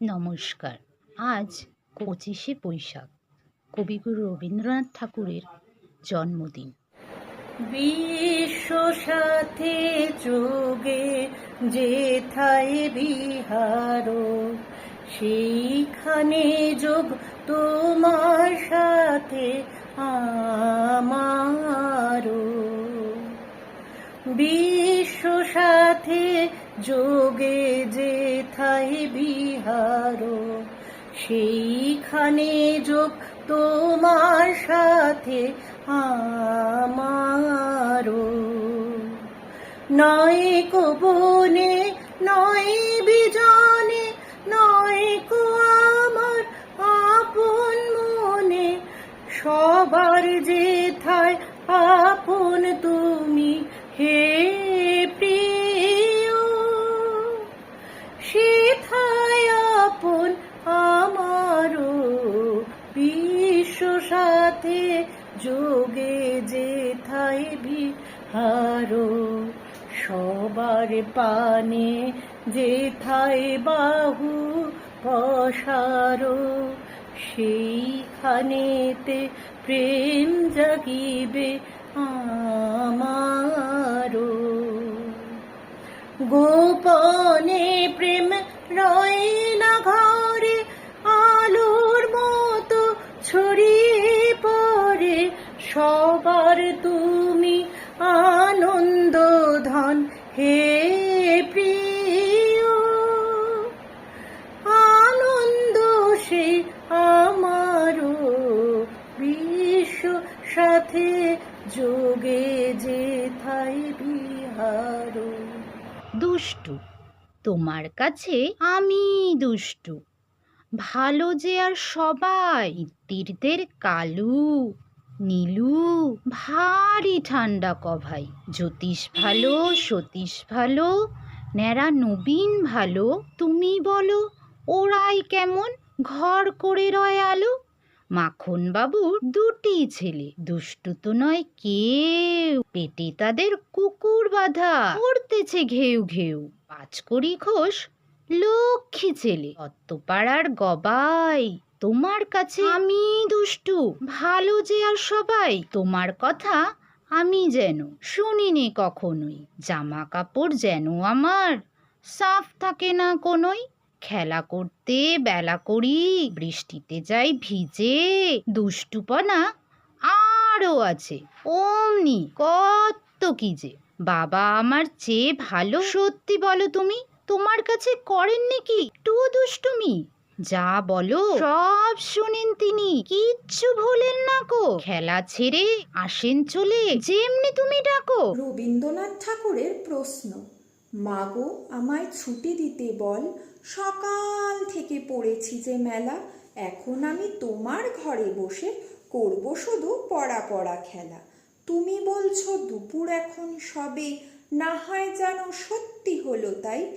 নমস্কার। আজ পঁচিশে বৈশাখ, কবিগুরু রবীন্দ্রনাথ ঠাকুরের জন্মদিন। বিশ্ব সাথে যোগে যেথায় বিহার, সেইখানে যোগ তোমার সাথে আমারও বিশ্ব সাথে যোগে যেথায় বিহার, সেইখানে যোগ তোমার সাথে আমারও নয় কবনে, নয় বিজনে, নয় কো আমার আপন মনে, সবার যেথায় আপন যোগে যে যেথায় বিহারো, সবার পানে যেথায় বাহু পসারো সেইখানেতে প্রেম জাগিবে আমারও গোপনে প্রেম রয় না ঘরে, আলোর মতো ছড়িয়ে সবার তুমি আনন্দ ধন হে প্রিয়। আনন্দ সে আমারও, বিশ্ব সাথে যোগে যেথায় বিহারো দুষ্টু, তোমার কাছে আমি দুষ্টু। ভালো যে আর সবাই তীর্থের কালু। নীলু, ভারী ঠান্ডা কভাই। জ্যোতিষ ভালো, সতীশ ভালো, ন্যাড়া নবীন ভালো, তুমি বলো, ওরাই কেমন ঘর করে রয় আলো? মাখন বাবুর দুটি ছেলে, দুষ্টু তো নয় কেউ। পেটে তাদের কুকুর বাঁধা পড়তেছে ঘেউ ঘেউ। পাঁচকড়ি ঘোষ লক্ষ্মী ছেলে পাড়ার গবাই। তোমার কাছে আমি দুষ্টু। ভালো যে আর সবাই তোমার কথা আমি যেন শুনিনি কখনোই। জামা কাপড় যেন আমার সাফ থাকে না কোনোই। খেলা করতে বেলা করি বৃষ্টিতে যাই ভিজে। দুষ্টুপনা আরও আছে অমনি কত কি যে। বাবা আমার চেয়ে ভালো। সত্যি বলো তুমি তোমার কাছে করেননি কি? একটু দুষ্টুমি। যা বলো। সব শুনেন তিনি। কিচ্ছু ভোলেন না কো। খেলা ছেড়ে আসেন চলে। যেমনি তুমি ডাকো। রবীন্দ্রনাথ ঠাকুরের প্রশ্ন, মাগো, আমায় ছুটি দিতে বল। সকাল থেকে পড়েছি যে মেলা। এখন আমি তোমার ঘরে বসে করব শুধু পড়া পড়া খেলা। তুমি বলছো দুপুর এখন সবে। না হয় যেন সত্যি হলো তাই।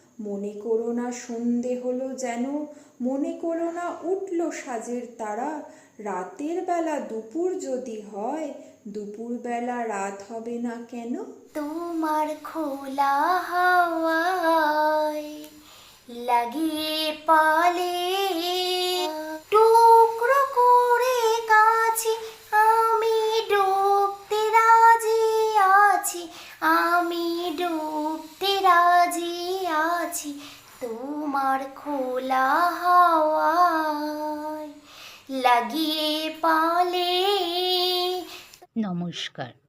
মনে করো না সন্ধে হলো যেন, মনে করো না উঠল সাজের তারা। রাতের বেলা দুপুর যদি হয়, দুপুর বেলা রাত হবে না কেন? তোমার খোলা হাওয়ায় লাগিয়ে পালে তোমার খোলা হাওয়ায় লাগিয়ে পালে। নমস্কার।